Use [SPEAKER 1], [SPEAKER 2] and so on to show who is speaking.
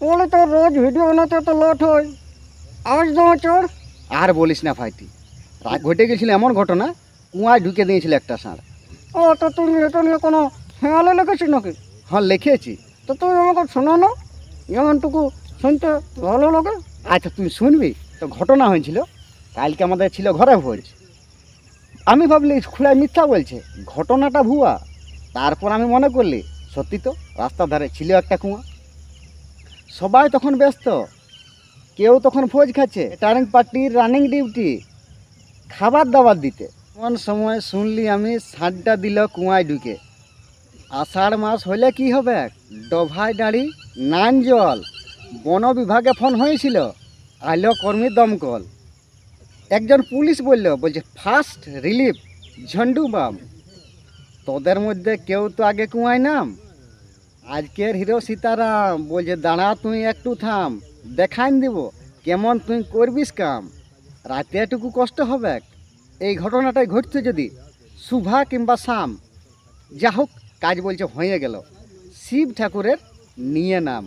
[SPEAKER 1] বলে তো রোজ ভিডিও বানাতে তো লট হয়। আজ তোমার চোর?
[SPEAKER 2] আর বলিস না ভাইটি রাত ঘটে গেছিল এমন ঘটনা কুয়ায় ঢুকে দিয়েছিল একটা ষাঁড়।
[SPEAKER 1] ও তো তুমি এটা নিয়ে কোনো খেয়ালে লিখেছিস নাকি?
[SPEAKER 2] হ্যাঁ লিখেছি।
[SPEAKER 1] তো তুমি আমাকে শোনানো যেমনটুকু শুনতে ভালো লাগে?
[SPEAKER 2] আচ্ছা তুই শুনবি? তো ঘটনা হয়েছিল কালকে আমাদের ছিল ঘরে ভোজ। আমি ভাবলি খুলে মিথ্যা বলছে ঘটনাটা ভুয়া। তারপর আমি মনে করলি সত্যি তো রাস্তার ধারে ছিল একটা কুয়া। সবাই তখন ব্যস্ত। কেউ তখন ভোজ খাচ্ছে, টার্নিং পার্টির রানিং ডিউটি খাবার দাবার দিতে। কোন সময় শুনলি আমি ষাটটা দিল কুয়ায় ঢুকে। আষাঢ় মাস হলে কি হবে? ডভায় দাঁড়ি, নান জল। বন বিভাগে ফোন হয়েছিল, আইলো কর্মী দমকল। একজন পুলিশ বলল, বলছে ফার্স্ট রিলিফ ঝন্ডু বাম। তোদের মধ্যে কেউ তো আগে কুয়ায় নাম। আজকের হিরো সীতারাম বলছে, দাঁড়া তুই একটু থাম, দেখাইন দিব, কেমন তুই করবিস কাম রাতে এটুকু কষ্ট হবে? এই ঘটনাটাই ঘটছে যদি শুভা কিংবা শাম। যা হোক কাজ বলছে হয়ে গেল। শিব ঠাকুরের নিয়ে নাম।